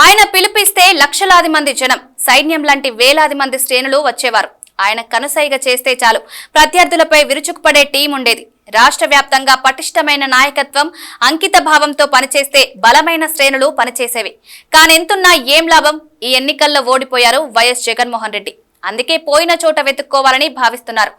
ఆయన పిలిపిస్తే లక్షలాది మంది జనం సైన్యం లాంటి వేలాది మంది శ్రేణులు వచ్చేవారు. ఆయన కనుసైగ చేస్తే చాలు. ప్రత్యర్థులపై విరుచుకుపడే టీం ఉండేది. రాష్ట్ర వ్యాప్తంగా పటిష్టమైన నాయకత్వం అంకిత భావంతో పనిచేస్తే బలమైన శ్రేణులు పనిచేసేవి. కానెంతున్నా ఏం లాభం? ఈ ఎన్నికల్లో ఓడిపోయారు వైఎస్ జగన్మోహన్ రెడ్డి. అందుకే పోయిన చోట వెతుక్కోవాలని భావిస్తున్నారు.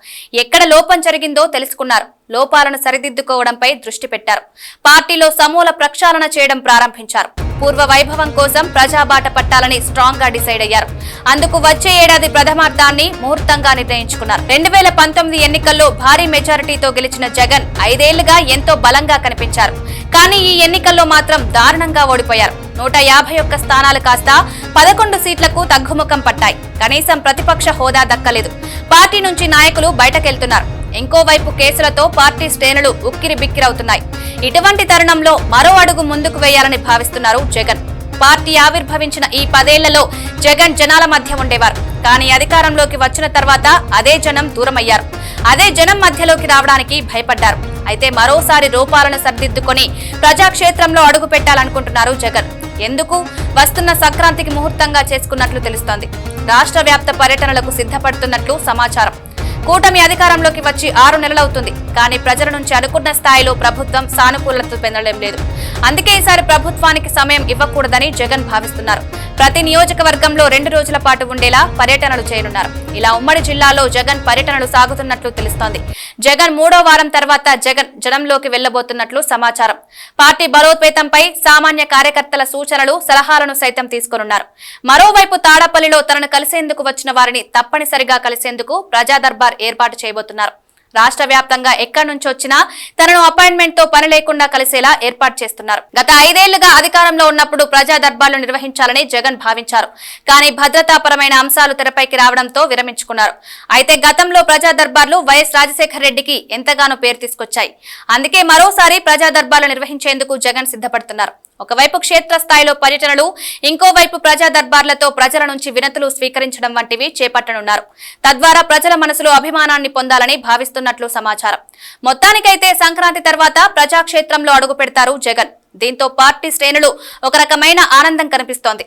ఎక్కడ లోపం జరిగిందో తెలుసుకున్నారు. లోపాలను సరిదిద్దుకోవడంపై దృష్టి పెట్టారు. పార్టీలో సమూల ప్రక్షాళన చేయడం ప్రారంభించారు. పూర్వ వైభవం కోసం ప్రజాబాట పట్టాలని స్ట్రాంగ్గా డిసైడ్ అయ్యారు. అందుకు వచ్చే ఏడాది ప్రథమార్థాన్ని ముహూర్తంగా నిర్ణయించుకున్నారు. రెండు వేల పంతొమ్మిది ఎన్నికల్లో భారీ మెజారిటీతో గెలిచిన జగన్ ఐదేళ్ళుగా ఎంతో బలంగా కనిపించారు. కానీ ఈ ఎన్నికల్లో మాత్రం దారుణంగా ఓడిపోయారు. నూట యాభై ఒక్క స్థానాలు కాస్త పదకొండు సీట్లకు తగ్గుముఖం పట్టాయి. కనీసం ప్రతిపక్ష హోదా దక్కలేదు. పార్టీ నుంచి నాయకులు బయటకెళ్తున్నారు. ఇంకోవైపు కేసులతో పార్టీ శ్రేణులు ఉక్కిరి బిక్కిరవుతున్నాయి. ఇటువంటి తరుణంలో మరో అడుగు ముందుకు వేయాలని భావిస్తున్నారు జగన్. పార్టీ ఆవిర్భవించిన ఈ పదేళ్ళలో జగన్ జనాల మధ్య ఉండేవారు. కానీ అధికారంలోకి వచ్చిన తర్వాత అదే జనం దూరమయ్యారు. అదే జనం మధ్యలోకి రావడానికి భయపడ్డారు. అయితే మరోసారి రూపాలను సర్దిద్దుకొని ప్రజాక్షేత్రంలో అడుగు పెట్టాలనుకుంటున్నారు జగన్. ఎందుకు? వస్తున్న సంక్రాంతికి ముహూర్తంగా చేసుకున్నట్లు తెలుస్తోంది. రాష్ట్ర వ్యాప్త పర్యటనలకు సిద్ధపడుతున్నట్లు సమాచారం. కూటమి అధికారంలోకి వచ్చి ఆరు నెలలవుతుంది. కానీ ప్రజల నుంచి అనుకున్న స్థాయిలో ప్రభుత్వం సానుకూలత పెందడం లేదు. అందుకే ఈసారి ప్రభుత్వానికి సమయం ఇవ్వకూడదని జగన్ భావిస్తున్నారు. ప్రతి నియోజకవర్గంలో రెండు రోజుల పాటు ఉండేలా పర్యటనలు చేయనున్నారు. ఇలా ఉమ్మడి జిల్లాలో జగన్ పర్యటనలు సాగుతున్నట్లు తెలుస్తోంది. జగన్ మూడో వారం తర్వాత జగన్ జనంలోకి వెళ్ళబోతున్నట్లు సమాచారం. పార్టీ బలోపేతంపై సామాన్య కార్యకర్తల సూచనలు సలహాలను సైతం తీసుకోనున్నారు. మరోవైపు తాడపల్లిలో తనను కలిసేందుకు వచ్చిన వారిని తప్పనిసరిగా కలిసేందుకు ప్రజా కుమార్ ఏర్పాటు చేయబోతున్నారు. రాష్ట్ర వ్యాప్తంగా ఎక్కడి నుంచి వచ్చినా తనను అపాయింట్మెంట్తో పని లేకుండా కలిసేలా ఏర్పాటు చేస్తున్నారు. గత ఐదేళ్ళుగా అధికారంలో ఉన్నప్పుడు ప్రజా దర్బార్లు నిర్వహించాలని జగన్ భావించారు. కానీ భద్రతాపరమైన అంశాలు తెరపైకి రావడంతో విరమించుకున్నారు. అయితే గతంలో ప్రజా దర్బార్లు వైఎస్ రాజశేఖర రెడ్డికి ఎంతగానో పేరు తీసుకొచ్చాయి. అందుకే మరోసారి ప్రజా దర్బార్లు నిర్వహించేందుకు జగన్ సిద్ధపడుతున్నారు. ఒకవైపు క్షేత్రస్థాయిలో పర్యటనలు ఇంకోవైపు ప్రజా దర్బార్లతో ప్రజల నుంచి వినతులు స్వీకరించడం వంటివి చేపట్టనున్నారు. తద్వారా ప్రజల మనసులో అభిమానాన్ని పొందాలని భావిస్తున్నట్లు సమాచారం. మొత్తానికైతే సంక్రాంతి తర్వాత ప్రజాక్షేత్రంలో అడుగు పెడతారు జగన్. దీంతో పార్టీ శ్రేణులు ఒక రకమైన ఆనందం కనిపిస్తోంది.